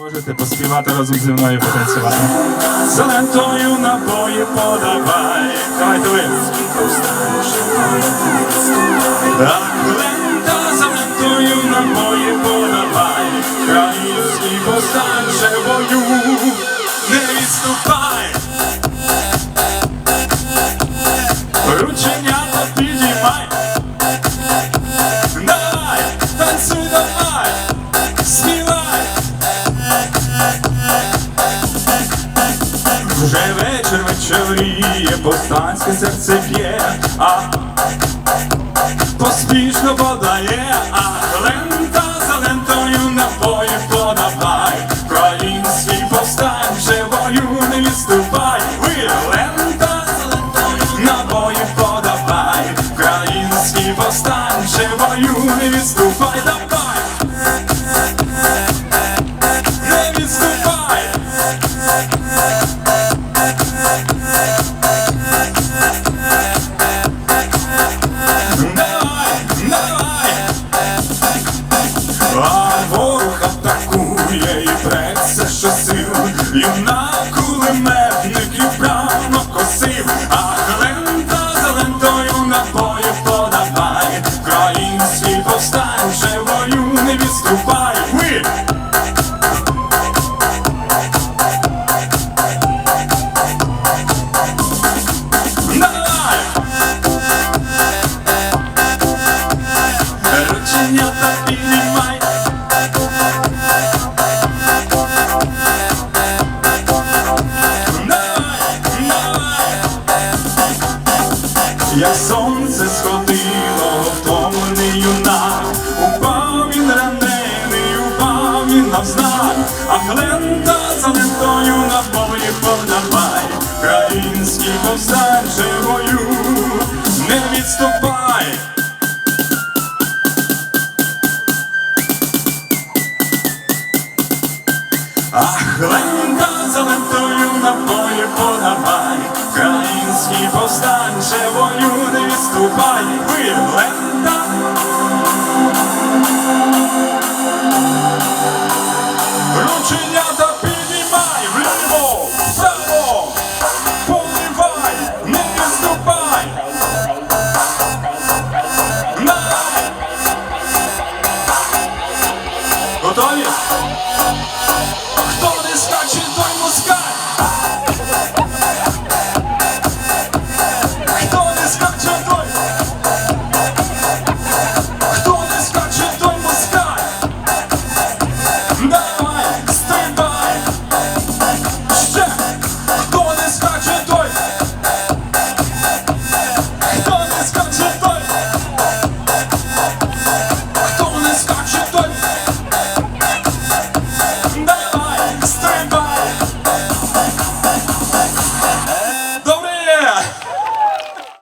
Можете поспівати разом зі мною потанцювати. За лентою набої подавай. Давайте ви. Так, лента за лентою набої подавай. Країнський повстанче бою. Не відступай. Рученята підіймай. Давай, танцюй давай, Вже вечір вечоріє, повстанське серце б'є, а поспішно подає, а лента за лентою напої подавай. Український повстанче бою не відступай. Ви лента за лентою набої подавай. Український повстанче бою не відступай, преться щосил, юна кулеметників прямо косив, а лента за лентою набоїв подавай, Український повстанче бою не відступай. Давай! Рученята Як сонце сходило, втомлений юнак. Упав він ранений, упав він навзнак А глента за лентою на полі подавай. Український повстанче бою Не відступай. Ах, лента за лентою на полі подавай, Хто вони скаче?